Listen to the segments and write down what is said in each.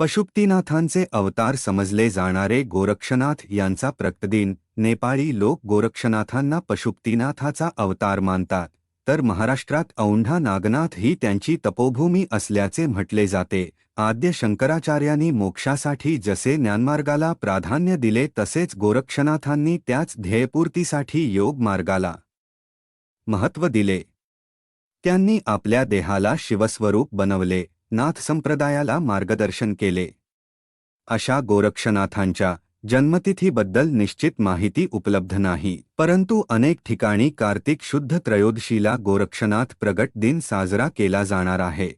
पशुपतीनाथांचे अवतार समजले जाणारे गोरक्षनाथ यांचा प्रक्तदिन नेपाळी लोक गोरक्षनाथांना पशुपतीनाथाचा अवतार मानतात तर महाराष्ट्रात औंढा नागनाथ ही त्यांची तपोभूमी असल्याचे म्हटले जाते. आद्य शंकराचार्यांनी मोक्षासाठी जसे ज्ञानमार्गाला प्राधान्य दिले तसेच गोरक्षनाथांनी त्याच ध्येयपूर्तीसाठी योग मार्गाला महत्त्व दिले. त्यांनी आपल्या देहाला शिवस्वरूप बनवले. नाथ संप्रदायाला मार्गदर्शन केले. अशा गोरक्षनाथांच्या जन्मतिथीबद्दल निश्चित माहिती उपलब्ध नाही परंतु अनेक ठिकाणी कार्तिक शुद्ध त्रयोदशीला गोरक्षनाथ प्रगट दिन साजरा केला जाणार आहे.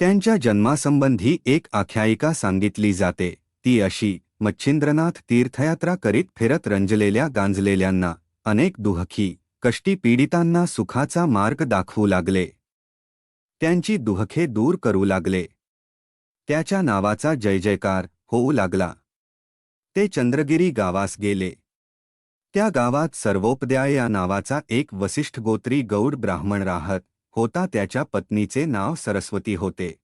त्यांच्या जन्मासंबंधी एक आख्यायिका सांगितली जाते ती अशी मच्छिंद्रनाथ तीर्थयात्रा करीत फिरत रंजलेल्या गांजलेल्यांना अनेक दुहखी कष्टी पीडितांना सुखाचा मार्ग दाखवू लागले. त्यांची दुहखे दूर करू लागले. त्याच्या नावाचा जय जयकार होऊ लागला. ते चंद्रगिरी गावास गेले. त्या गावात सर्वोपद्याय या नावाचा एक वसिष्ठ गोत्री गौड ब्राह्मण राहत होता. त्याच्या पत्नीचे नाव सरस्वती होते.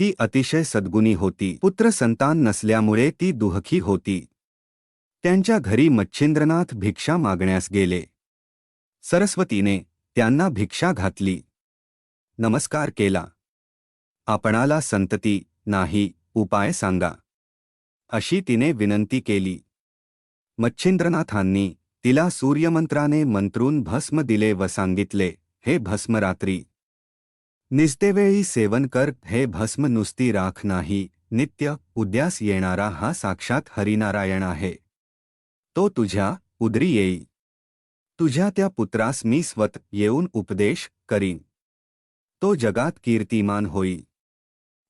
ती अतिशय सद्गुणी होती. पुत्र संतान नसल्यामुळे ती दुहखी होती. त्यांच्या घरी मच्छिंद्रनाथ भिक्षा मागण्यास गेले. सरस्वतीने त्यांना भिक्षा घातली. नमस्कार केला. आपणाला संतती नाही, उपाय सांगा. अशी तिने विनंती केली. मच्छिंद्रनाथांनी तिला सूर्यमंत्राने मंत्रून भस्म दिले व सांगितले, हे भस्म रात्री निस्तेवेळी सेवन कर, हे भस्म नुसती राख नाही, नित्य उद्यास येणारा हा साक्षात हरिनारायण आहे. तो तुझ्या उदरी येई. तुझ्या त्या पुत्रास मी स्वत येऊन उपदेश करीन. तो जगात कीर्तिमान होई.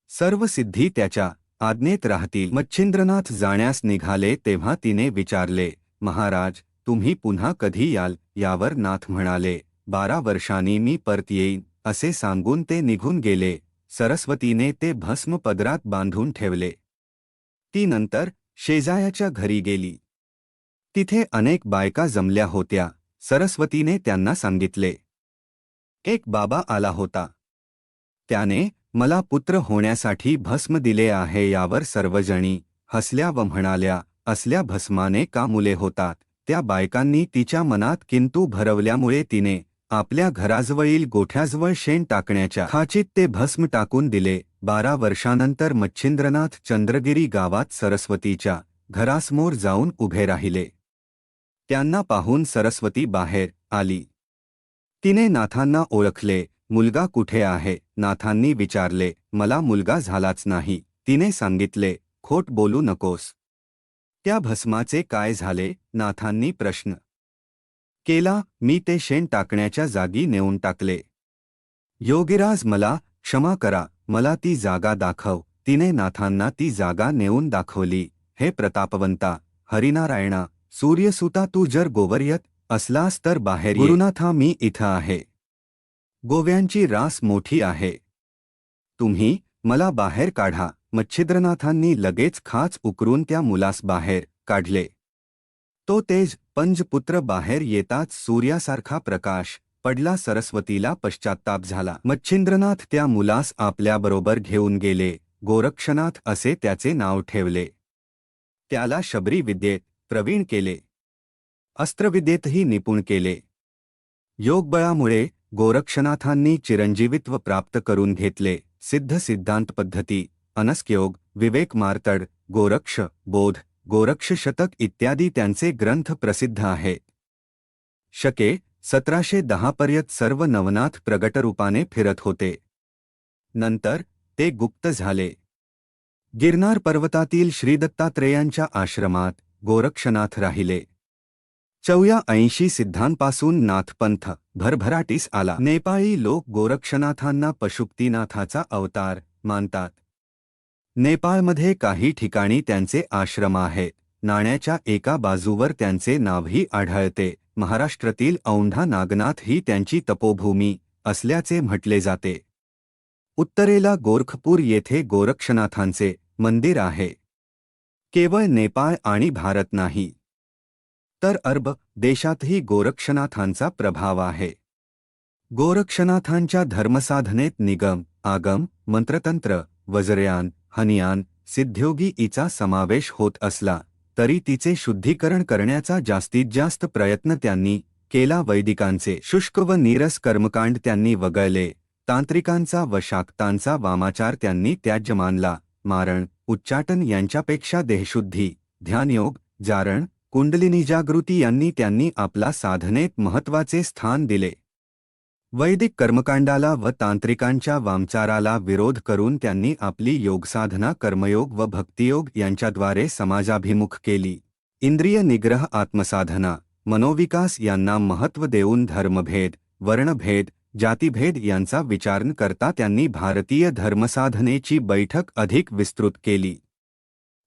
सर्व सिद्धी त्याच्या आज्ञेत राहतील. मच्छिंद्रनाथ जाण्यास निघाले तेव्हा तिने विचारले महाराज तुम्ही पुन्हा कधी याल? यावर नाथ म्हणाले बारा वर्षांनी मी परत येईन. असे सांगून ते निघून गेले. सरस्वतीने ते भस्म पदरात बांधून ठेवले. ती नंतर शेजायाच्या घरी गेली. तिथे अनेक बायका जमल्या होत्या. सरस्वतीने त्यांना सांगितले एक बाबा आला होता. त्याने मला पुत्र होण्यासाठी भस्म दिले आहे यावर सर्वजणी हसल्या व म्हणाल्या असल्या भस्माने का मुले होतात त्या बायकांनी तिच्या मनात किंतू भरवल्यामुळे तिने आपल्या घराजवळील गोठ्याजवळ शेण टाकण्याच्या खाचीत ते भस्म टाकून दिले. बारा वर्षानंतर मच्छिंद्रनाथ चंद्रगिरी गावात सरस्वतीच्या घरासमोर जाऊन उभे राहिले. त्यांना पाहून सरस्वती बाहेर आली. तिने नाथांना ओळखले. मुलगा कुठे आहे? नाथांनी विचारले. मला मुलगा झालाच नाही. तिने सांगितले खोट बोलू नकोस. त्या भस्माचे काय झाले? नाथांनी प्रश्न केला. मी ते शेण टाकण्याच्या जागी नेऊन टाकले. योगिराज मला क्षमा करा. मला ती जागा दाखव. तिने नाथांना ती जागा नेऊन दाखवली. हे प्रतापवंता हरिनारायणा सूर्यसुता तू जर गोवर्यत असलास तर बाहेर गुरुनाथा मी इथं आहे. गोव्यांची रास मोठी आहे. तुम्ही मला बाहेर काढा. मच्छिद्रनाथांनी लगेच खाच उकरून त्या मुलास बाहेर काढले. तो तेज पंजपुत्र बाहेर येताच सूर्यासारखा प्रकाश पडला सरस्वतीला पश्चाताप झाला. मच्छिंद्रनाथ त्या मुलास आपल्याबरोबर घेऊन गेले. गोरक्षनाथ असे त्याचे नाव ठेवले. त्याला शबरी विद्येत प्रवीण केले. अस्त्रविद्येतही निपुण केले. योगबळामुळे गोरक्षनाथांनी चिरंजीवित्व प्राप्त करून घेतले सिद्ध सिद्धांत पद्धती, अनस्कयोग, विवेक मार्तड, गोरक्ष, बोध, गोरक्ष शतक इत्यादी त्यांचे ग्रंथ प्रसिद्ध आहेत शके सतराशे दहापर्यंत सर्व नवनाथ प्रगटरूपाने फिरत होते. नंतर ते गुप्त झाले. गिरनार पर्वतातील श्रीदत्तात्रेयांच्या आश्रमात गोरक्षनाथ राहिले. चौया ऐंशी सिद्धांपासून नाथपंथ भरभराटीस आला. नेपाळी लोक गोरक्षनाथांना पशुपतीनाथाचा अवतार मानतात. नेपाळमध्ये काही ठिकाणी त्यांचे आश्रम आहेत. नाण्याच्या एका बाजूवर त्यांचे नावही आढळते. महाराष्ट्रातील औंढा नागनाथ ही त्यांची तपोभूमी असल्याचे म्हटले जाते. उत्तरेला गोरखपूर येथे गोरक्षनाथांचे मंदिर आहे. केवळ नेपाळ आणि भारत नाही. तर अरब देशातही गोरक्षनाथांचा प्रभाव आहे. गोरक्षनाथांच्या धर्मसाधनेत निगम आगम मंत्रतंत्र वज्रयान हनियान सिद्ध्योगी ईचा समावेश होत असला तरी तिचे शुद्धीकरण करण्याचा जास्तीत जास्त प्रयत्न त्यांनी केला. वैदिकांचे शुष्क व नीरस कर्मकांड त्यांनी वगळले. तांत्रिकांचा व शाक्तांचा वामाचार त्यांनी त्याज्य मानला. मारण उच्चाटन यांच्यापेक्षा देहशुद्धी ध्यानयोग जारण कुंडलिनी जागृती यांनी त्यांनी आपला साधनेत महत्त्वाचे स्थान दिले. वैदिक कर्मकांडाला व तांत्रिकांच्या वामचाराला विरोध करून त्यांनी आपली योगसाधना कर्मयोग व भक्तियोग यांच्याद्वारे समाजाभिमुख केली. इंद्रिय निग्रह आत्मसाधना मनोविकास यांना महत्त्व देऊन धर्मभेद वर्णभेद जातीभेद यांचा विचार करता त्यांनी भारतीय धर्मसाधनेची बैठक अधिक विस्तृत केली.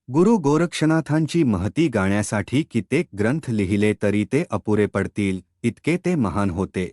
गुरु गोरक्षनाथांची महती गाण्यासाठी कित्येक ग्रंथ लिहिले तरी ते अपुरे पडतील इतके ते महान होते.